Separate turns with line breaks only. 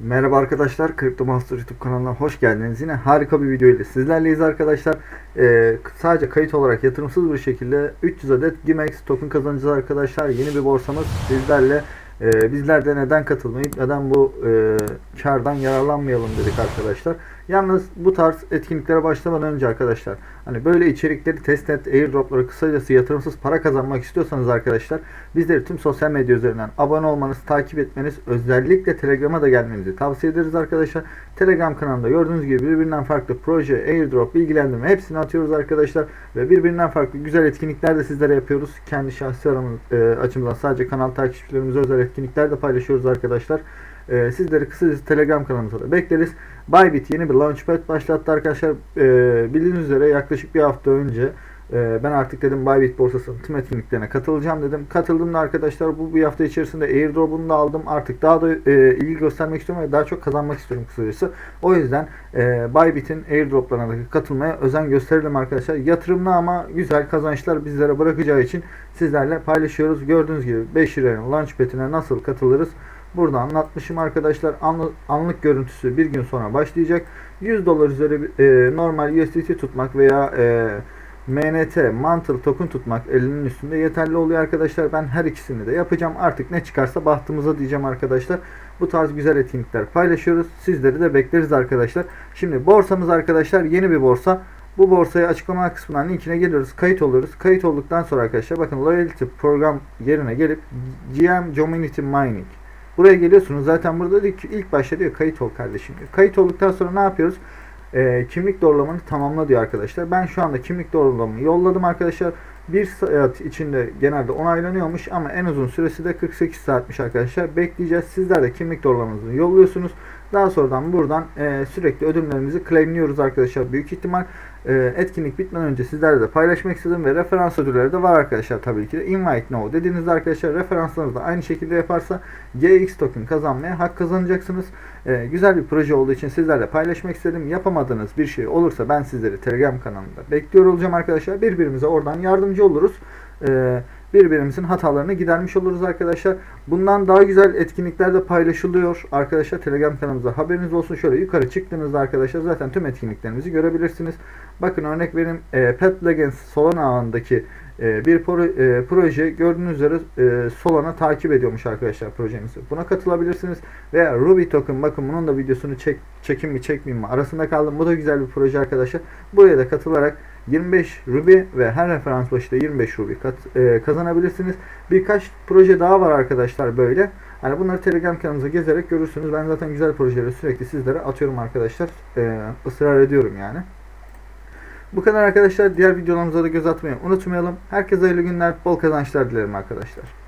Merhaba arkadaşlar, Crypto Master YouTube kanalına hoş geldiniz. Yine harika bir video ile sizlerleyiz arkadaşlar. Ee, sadece kayıt olarak yatırımsız bir şekilde 300 adet GIMEX token kazanacağız arkadaşlar. Yeni bir borsamız sizlerle. Ee, bizler de neden katılmayıp neden bu e, kardan yararlanmayalım dedik arkadaşlar. Yalnız bu tarz etkinliklere başlamadan önce arkadaşlar hani böyle içerikleri test et, airdropları kısacası yatırımsız para kazanmak istiyorsanız arkadaşlar bizleri tüm sosyal medya üzerinden abone olmanız, takip etmeniz, özellikle Telegram'a da gelmenizi tavsiye ederiz arkadaşlar. Telegram kanalında gördüğünüz gibi birbirinden farklı proje, airdrop, bilgilendirme hepsini atıyoruz arkadaşlar ve birbirinden farklı güzel etkinlikler de sizlere yapıyoruz. Kendi şahsi aramız, e, açımızdan sadece kanal takipçilerimize özel etkinlikler de paylaşıyoruz arkadaşlar. E, sizleri kısacası Telegram kanalımıza da bekleriz. Bybit yeni bir launchpad başlattı arkadaşlar. E, bildiğiniz üzere yaklaşık bir hafta önce e, ben artık dedim Bybit borsasının tüm etkinliklerine katılacağım dedim. Katıldım da arkadaşlar bu bir hafta içerisinde airdrop'unu da aldım. Artık daha da e, ilgi göstermek istiyorum ve daha çok kazanmak istiyorum kısacası. O yüzden e, Bybit'in airdroplarına da katılmaya özen gösterelim arkadaşlar. Yatırımlı ama güzel kazançlar bizlere bırakacağı için sizlerle paylaşıyoruz. Gördüğünüz gibi 5 liranın launchpad'ine nasıl katılırız? Burada anlatmışım arkadaşlar. Anlı- Anlık görüntüsü bir gün sonra başlayacak. 100 dolar üzeri e, normal USDT tutmak veya e, MNT, Mantle token tutmak elinin üstünde yeterli oluyor arkadaşlar. Ben her ikisini de yapacağım. Artık ne çıkarsa bahtımıza diyeceğim arkadaşlar. Bu tarz güzel etkinlikler paylaşıyoruz. Sizleri de bekleriz arkadaşlar. Şimdi borsamız arkadaşlar yeni bir borsa. Bu borsaya açıklama kısmından linkine geliyoruz. Kayıt oluyoruz. Kayıt olduktan sonra arkadaşlar bakın loyalty program yerine gelip GM Community Mining Buraya geliyorsunuz. Zaten burada ki ilk başta diyor kayıt ol kardeşim. Kayıt olduktan sonra ne yapıyoruz? Ee, kimlik doğrulamanı tamamla diyor arkadaşlar. Ben şu anda kimlik doğrulamamı yolladım arkadaşlar. Bir saat içinde genelde onaylanıyormuş ama en uzun süresi de 48 saatmiş arkadaşlar. Bekleyeceğiz. Sizler de kimlik doğrulamanızı yolluyorsunuz. Daha sonradan buradan e, sürekli ödüllerimizi claimliyoruz arkadaşlar. Büyük ihtimal e, etkinlik bitmeden önce sizlerle de paylaşmak istedim ve referans ödülleri de var arkadaşlar tabii ki de. Invite now dediğinizde arkadaşlar referanslarınızı da aynı şekilde yaparsa GX token kazanmaya hak kazanacaksınız. E, güzel bir proje olduğu için sizlerle paylaşmak istedim. Yapamadığınız bir şey olursa ben sizleri Telegram kanalında bekliyor olacağım arkadaşlar. Birbirimize oradan yardımcı oluruz. E, birbirimizin hatalarını gidermiş oluruz arkadaşlar. Bundan daha güzel etkinlikler de paylaşılıyor arkadaşlar. Telegram kanalımıza haberiniz olsun. Şöyle yukarı çıktığınızda arkadaşlar zaten tüm etkinliklerimizi görebilirsiniz. Bakın örnek vereyim. E, Pet Legends Solana ağındaki e, bir pro- e, proje gördüğünüz üzere e, Solana takip ediyormuş arkadaşlar projemizi. Buna katılabilirsiniz. Veya Ruby Token bakın bunun da videosunu çek, çekim mi çekmeyeyim mi arasında kaldım. Bu da güzel bir proje arkadaşlar. Buraya da katılarak 25 Ruby ve her referans başında 25 Ruby kat, e, kazanabilirsiniz. Birkaç proje daha var arkadaşlar böyle. Hani bunları Telegram kanalımıza gezerek görürsünüz. Ben zaten güzel projeleri sürekli sizlere atıyorum arkadaşlar. E, ısrar ediyorum yani. Bu kadar arkadaşlar. Diğer videolarımıza da göz atmayı unutmayalım. Herkese hayırlı günler, bol kazançlar dilerim arkadaşlar.